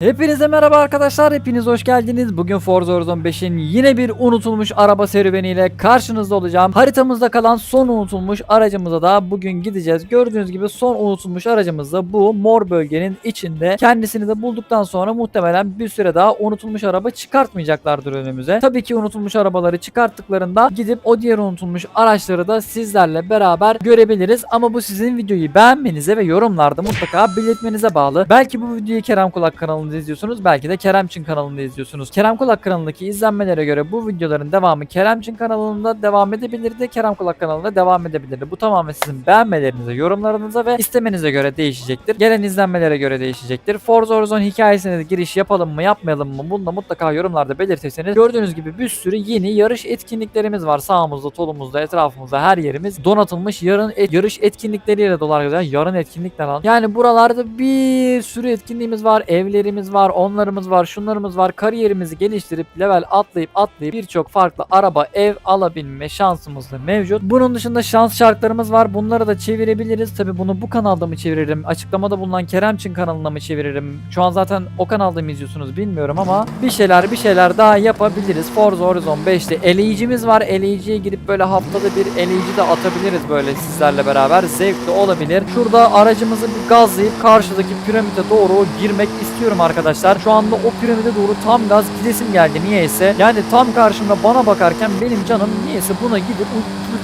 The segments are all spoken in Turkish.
Hepinize merhaba arkadaşlar, hepiniz hoş geldiniz. Bugün Forza Horizon 5'in yine bir unutulmuş araba serüveniyle karşınızda olacağım. Haritamızda kalan son unutulmuş aracımıza da bugün gideceğiz. Gördüğünüz gibi son unutulmuş aracımız da bu mor bölgenin içinde. Kendisini de bulduktan sonra muhtemelen bir süre daha unutulmuş araba çıkartmayacaklardır önümüze. Tabii ki unutulmuş arabaları çıkarttıklarında gidip o diğer unutulmuş araçları da sizlerle beraber görebiliriz. Ama bu sizin videoyu beğenmenize ve yorumlarda mutlaka belirtmenize bağlı. Belki bu videoyu Kerem Kulak kanalında izliyorsunuz. Belki de Keremçin kanalında izliyorsunuz. Kerem Kulak kanalındaki izlenmelere göre bu videoların devamı Keremçin kanalında devam edebilirdi. Kerem Kulak kanalında devam edebilirdi. Bu tamamen sizin beğenmelerinize, yorumlarınıza ve istemenize göre değişecektir. Gelen izlenmelere göre değişecektir. Forza Horizon hikayesine de giriş yapalım mı yapmayalım mı bunu da mutlaka yorumlarda belirtirseniz gördüğünüz gibi bir sürü yeni yarış etkinliklerimiz var. Sağımızda, solumuzda, etrafımızda her yerimiz donatılmış yarın et- yarış etkinlikleriyle arkadaşlar. Yarın etkinlikler al. Yani buralarda bir sürü etkinliğimiz var. Evlerimiz var, onlarımız var, şunlarımız var. Kariyerimizi geliştirip level atlayıp atlayıp birçok farklı araba, ev alabilme şansımız da mevcut. Bunun dışında şans şartlarımız var. Bunları da çevirebiliriz. Tabi bunu bu kanalda mı çeviririm? Açıklamada bulunan Keremçin kanalına mı çeviririm? Şu an zaten o kanalda mı izliyorsunuz bilmiyorum ama bir şeyler bir şeyler daha yapabiliriz. Forza Horizon 5'te eleyicimiz var. Eleyiciye girip böyle haftada bir eleyici de atabiliriz böyle sizlerle beraber. Zevkli olabilir. Şurada aracımızı bir gazlayıp karşıdaki piramide doğru girmek istiyorum arkadaşlar. Şu anda o piramide doğru tam gaz gidesim geldi niyeyse. Yani tam karşımda bana bakarken benim canım niyeyse buna gidip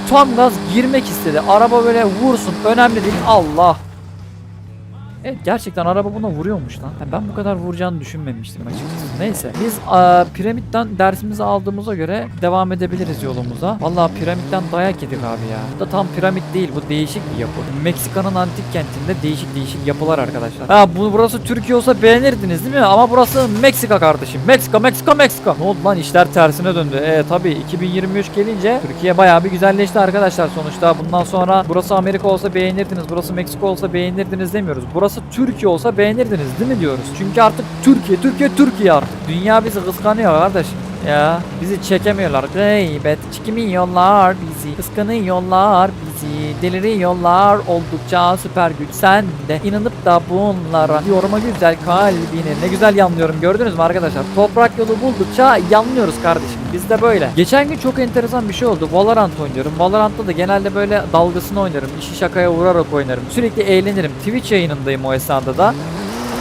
tam gaz girmek istedi. Araba böyle vursun önemli değil. Allah. Evet gerçekten araba buna vuruyormuş lan. Ben bu kadar vuracağını düşünmemiştim açıkçası. Neyse biz aa, piramitten dersimizi aldığımıza göre devam edebiliriz yolumuza. Vallahi piramitten dayak yedik abi ya. Bu da tam piramit değil bu değişik bir yapı. Meksika'nın antik kentinde değişik değişik yapılar arkadaşlar. Ha bu burası Türkiye olsa beğenirdiniz değil mi? Ama burası Meksika kardeşim. Meksika Meksika Meksika. Ne oldu lan işler tersine döndü. E tabi 2023 gelince Türkiye bayağı bir güzelleşti arkadaşlar sonuçta. Bundan sonra burası Amerika olsa beğenirdiniz. Burası Meksika olsa beğenirdiniz demiyoruz. Burası Türkiye olsa beğenirdiniz değil mi diyoruz. Çünkü artık Türkiye, Türkiye, Türkiye artık. Dünya bizi kıskanıyor kardeşim. Ya bizi çekemiyorlar. Gıybet çekemiyorlar bizi. Kıskanıyorlar bizi. Deliriyorlar oldukça süper güç sende. İnanıp da bunlara yoruma güzel kalbini. Ne güzel yanlıyorum gördünüz mü arkadaşlar? Toprak yolu buldukça yanlıyoruz kardeşim. Biz de böyle. Geçen gün çok enteresan bir şey oldu. Valorant oynuyorum. Valorant'ta da genelde böyle dalgasını oynarım. İşi şakaya vurarak oynarım. Sürekli eğlenirim. Twitch yayınındayım o esnada da.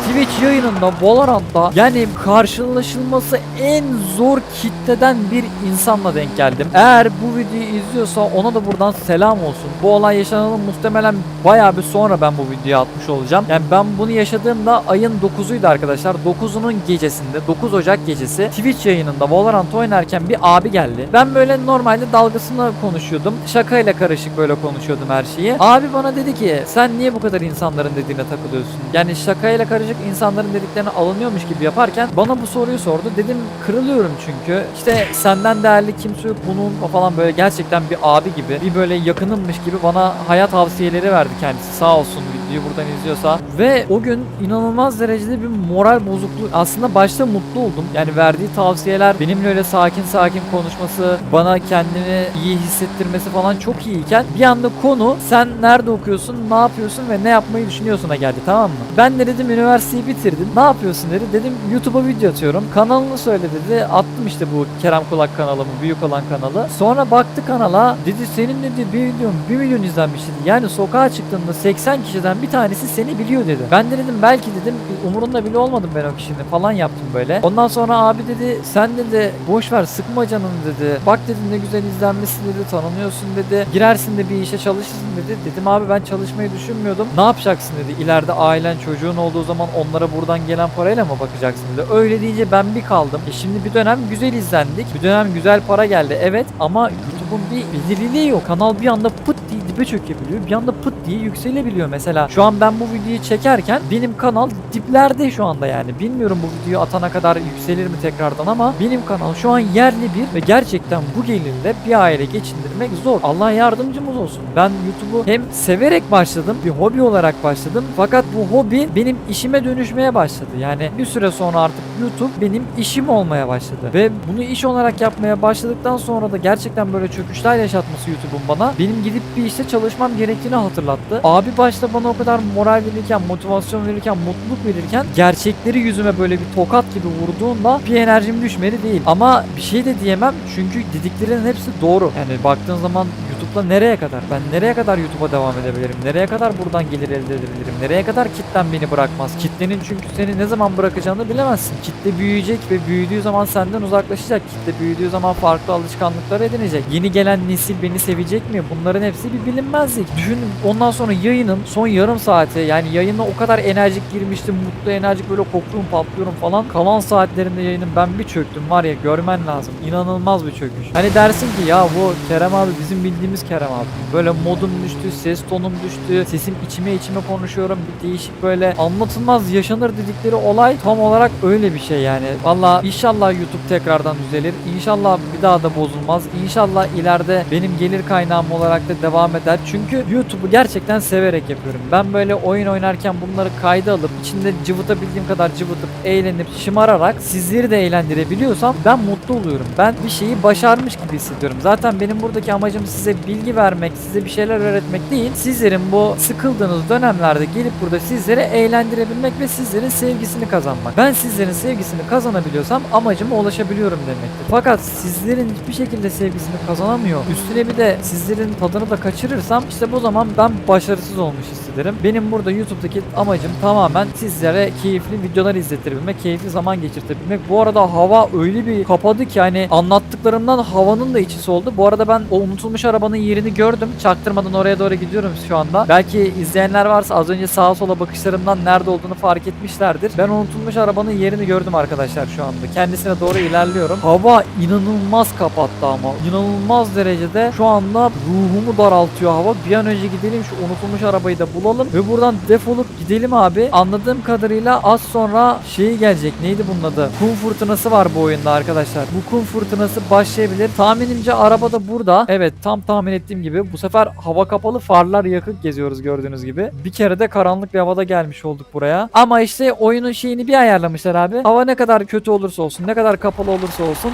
Twitch yayınında Valorant'ta yani karşılaşılması en zor kitleden bir insanla denk geldim. Eğer bu videoyu izliyorsa ona da buradan selam olsun. Bu olay yaşanalı muhtemelen bayağı bir sonra ben bu videoyu atmış olacağım. Yani ben bunu yaşadığımda ayın 9'uydu arkadaşlar. 9'unun gecesinde 9 Ocak gecesi Twitch yayınında Valorant oynarken bir abi geldi. Ben böyle normalde dalgasına konuşuyordum. Şakayla karışık böyle konuşuyordum her şeyi. Abi bana dedi ki sen niye bu kadar insanların dediğine takılıyorsun? Yani şakayla karışık insanların dediklerine alınıyormuş gibi yaparken bana bu soruyu sordu. Dedim kırılıyorum çünkü. İşte senden değerli kimse yok bunun falan böyle gerçekten bir abi gibi bir böyle yakınımmış gibi bana hayat tavsiyeleri verdi kendisi sağ olsun videoyu buradan izliyorsa. Ve o gün inanılmaz derecede bir moral bozukluğu aslında başta mutlu oldum. Yani verdiği tavsiyeler benimle öyle sakin sakin konuşması bana kendini iyi hissettirmesi falan çok iyiyken bir anda konu sen nerede okuyorsun ne yapıyorsun ve ne yapmayı düşünüyorsun'a geldi tamam mı? Ben de dedim üniversiteyi bitirdim. Ne yapıyorsun dedi. Dedim YouTube'a video atıyorum. Kanalını söyle dedi. Attım işte bu Kerem Kulak kanalımı, büyük olan kanalı. Sonra baktı kanala. Dedi senin dedi bir videon 1 milyon izlenmiş dedi. Yani sokağa çıktığında 80 kişiden bir tanesi seni biliyor dedi. Ben de dedim belki dedim umurunda bile olmadım ben o kişinin falan yaptım böyle. Ondan sonra abi dedi sen dedi boş ver sıkma canını dedi. Bak dedi ne güzel izlenmişsin dedi tanınıyorsun dedi. Girersin de bir işe çalışırsın dedi. Dedim abi ben çalışmayı düşünmüyordum. Ne yapacaksın dedi. İleride ailen çocuğun olduğu zaman onlara buradan gelen parayla mı bakacaksın dedi. Öyle deyince ben bir kaldım. E şimdi bir dönem güzel izlendik. Bir dönem güzel para geldi evet ama YouTube'un bir belirliliği yok. Kanal bir anda pıt diye dibe çökebiliyor. Bir anda pıt diye yükselebiliyor mesela. Şu an ben bu videoyu çekerken benim kanal diplerde şu anda yani. Bilmiyorum bu videoyu atana kadar yükselir mi tekrardan ama benim kanal şu an yerli bir ve gerçekten bu gelirle bir aile geçindirmek zor. Allah yardımcımız olsun. Ben YouTube'u hem severek başladım, bir hobi olarak başladım. Fakat bu hobi benim işime dönüşmeye başladı. Yani bir süre sonra artık YouTube benim işim olmaya başladı. Ve bunu iş olarak yapmaya başladıktan sonra da gerçekten böyle çöküşler yaşatması YouTube'un bana benim gidip bir işte çalışmam gerektiğini hatırlattı hatırlattı. Abi başta bana o kadar moral verirken, motivasyon verirken, mutluluk verirken gerçekleri yüzüme böyle bir tokat gibi vurduğunda bir enerjim düşmedi değil. Ama bir şey de diyemem çünkü dediklerinin hepsi doğru. Yani baktığın zaman YouTube'da nereye kadar? Ben nereye kadar YouTube'a devam edebilirim? Nereye kadar buradan gelir elde edebilirim? Nereye kadar kitlen beni bırakmaz? Kitlenin çünkü seni ne zaman bırakacağını bilemezsin. Kitle büyüyecek ve büyüdüğü zaman senden uzaklaşacak. Kitle büyüdüğü zaman farklı alışkanlıklar edinecek. Yeni gelen nesil beni sevecek mi? Bunların hepsi bir bilinmezlik. Düşün ondan sonra yayının son yarım saati yani yayına o kadar enerjik girmiştim. Mutlu enerjik böyle kokuyorum patlıyorum falan. Kalan saatlerinde yayının ben bir çöktüm var ya görmen lazım. İnanılmaz bir çöküş. Hani dersin ki ya bu Kerem abi bizim bildiğimiz Kerem abi. Böyle modum düştü, ses tonum düştü. Sesim içime içime konuşuyorum. Bir değişik böyle anlatılmaz yaşanır dedikleri olay tam olarak öyle bir şey yani. Valla inşallah YouTube tekrardan düzelir. İnşallah bir daha da bozulmaz. İnşallah ileride benim gelir kaynağım olarak da devam eder. Çünkü YouTube'u gerçekten severek yapıyorum. Ben böyle oyun oynarken bunları kayda alıp içinde cıvıtabildiğim kadar cıvıtıp eğlenip şımararak sizleri de eğlendirebiliyorsam ben mutlu oluyorum. Ben bir şeyi başarmış gibi hissediyorum. Zaten benim buradaki amacım size bilgi vermek, size bir şeyler öğretmek değil. Sizlerin bu sıkıldığınız dönemlerde gelip burada sizleri eğlendirebilmek ve sizlerin sevgisini kazanmak. Ben sizlerin sevgisini kazanabiliyorsam amacıma ulaşabiliyorum demektir. Fakat sizlerin hiçbir şekilde sevgisini kazanamıyor. Üstüne bir de sizlerin tadını da kaçırırsam işte bu zaman ben başarısız olmuş hissederim. Benim burada YouTube'daki amacım tamamen sizlere keyifli videolar izletebilmek, keyifli zaman geçirtebilmek. Bu arada hava öyle bir kapadı ki hani anlattıklarımdan havanın da içi oldu. Bu arada ben o unutulmuş arabanın yerini gördüm. Çaktırmadan oraya doğru gidiyorum şu anda. Belki izleyenler varsa az önce sağa sola bakışlarımdan nerede olduğunu fark etmişlerdir. Ben unutulmuş arabanın yerini gördüm arkadaşlar şu anda. Kendisine doğru ilerliyorum. Hava inanılmaz kapattı ama. İnanılmaz derecede şu anda ruhumu daraltıyor hava. Bir an önce gidelim şu unutulmuş arabayı da bulalım ve buradan defolup gidelim abi. Anladığım kadarıyla az sonra şey gelecek. Neydi bunun adı? Kum fırtınası var bu oyunda arkadaşlar. Bu kum fırtınası başlayabilir. Tahminimce araba da burada. Evet tam tahmin ettiğim gibi. Bu sefer hava kapalı farlar yakık geziyoruz gördüğünüz gibi. Bir kere de karanlık bir havada gelmiş olduk buraya. Ama işte oyunun şeyini bir ayarlamışlar abi. Hava ne kadar kötü olursa olsun, ne kadar kapalı olursa olsun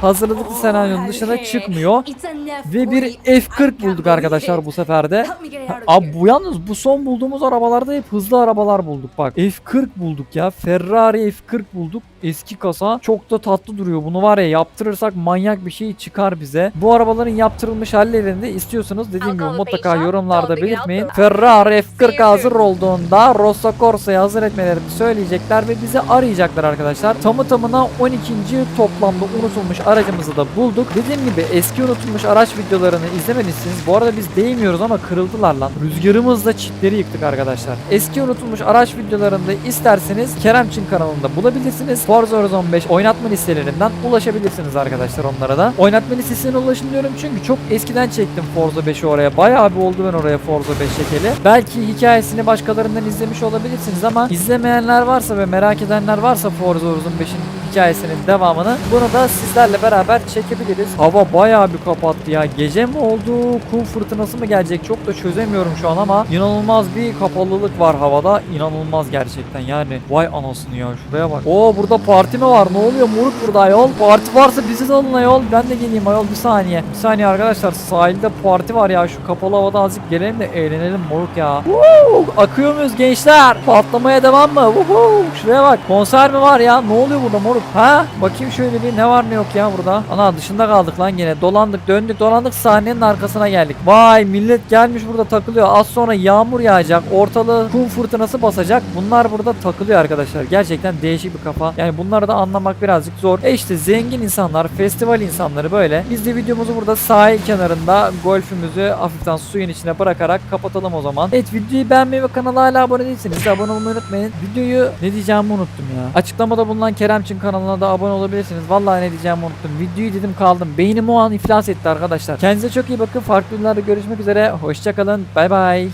hazırlıklı senaryonun dışına çıkmıyor. Ve bir F40 bulduk arkadaşlar bu sefer de. Abi bu yalnız bu son bulduğumuz arabalarda hep hızlı arabalar bulduk bak. F40 bulduk ya. Ferrari F40 bulduk. Eski kasa. Çok da tatlı duruyor. Bunu var ya yaptırırsak manyak bir şey çıkar bize. Bu arabaların yaptırılmış hallerini de istiyorsanız dediğim gibi mutlaka yorumlarda belirtmeyin. Ferrari F40 hazır olduğunda Rosso Corsa'yı hazır etmelerini söyleyecekler ve bizi arayacaklar arkadaşlar. Tamı tamına 12. toplamda unutulmuş aracımızı da bulduk. Dediğim gibi eski unutulmuş araç videolarını izlemediyseniz bu arada biz değmiyoruz ama kırıldılar lan. Rüzgarımızla çitleri yıktık arkadaşlar. Eski unutulmuş araç videolarını isterseniz Keremçin kanalında bulabilirsiniz. Forza Horizon 5 oynatma listelerinden ulaşabilirsiniz arkadaşlar onlara da. Oynatma listesine ulaşın diyorum çünkü çok eskiden çektim Forza 5'i oraya. Bayağı bir oldu ben oraya Forza 5 çekeli. Belki hikayesini başkalarından izlemiş olabilirsiniz ama izlemeyenler varsa ve merak edenler varsa Forza Horizon 5'in hikayesinin devamını bunu da sizlerle beraber çekebiliriz. Hava bayağı bir kapattı ya. Gece mi oldu? Kum fırtınası mı gelecek? Çok da çözemiyorum şu an ama inanılmaz bir kapalılık var havada. İnanılmaz gerçekten yani. Vay anasını ya şuraya bak. Oo burada parti mi var? Ne oluyor moruk burada ayol? Parti varsa bizi de alın ayol. Ben de geleyim ayol bir saniye. Bir saniye arkadaşlar sahilde parti var ya. Şu kapalı havada azıcık gelelim de eğlenelim moruk ya. Woo! Akıyor muyuz gençler? Patlamaya devam mı? Woohoo! Şuraya bak. Konser mi var ya? Ne oluyor burada moruk? Ha? Bakayım şöyle bir ne var ne yok ya burada. Ana dışında kaldık lan gene. Dolandık döndük dolandık sahnenin arkasına geldik. Vay millet gelmiş burada takılıyor. Az sonra yağmur yağacak. Ortalığı kum fırtınası basacak. Bunlar burada takılıyor arkadaşlar. Gerçekten değişik bir kafa. Yani bunları da anlamak birazcık zor. E işte zengin insanlar, festival insanları böyle. Biz de videomuzu burada sahil kenarında golfümüzü hafiften suyun içine bırakarak kapatalım o zaman. Evet videoyu beğenmeyi ve kanala hala abone değilseniz de abone olmayı unutmayın. Videoyu ne diyeceğimi unuttum ya. Açıklamada bulunan Keremçin kanalına da abone olabilirsiniz. Vallahi ne diyeceğimi unuttum. Videoyu dedim kaldım. Beynim o an iflas etti arkadaşlar. Kendinize çok iyi bakın. Farklı videolarda görüşmek üzere. Hoşçakalın. Bay bay.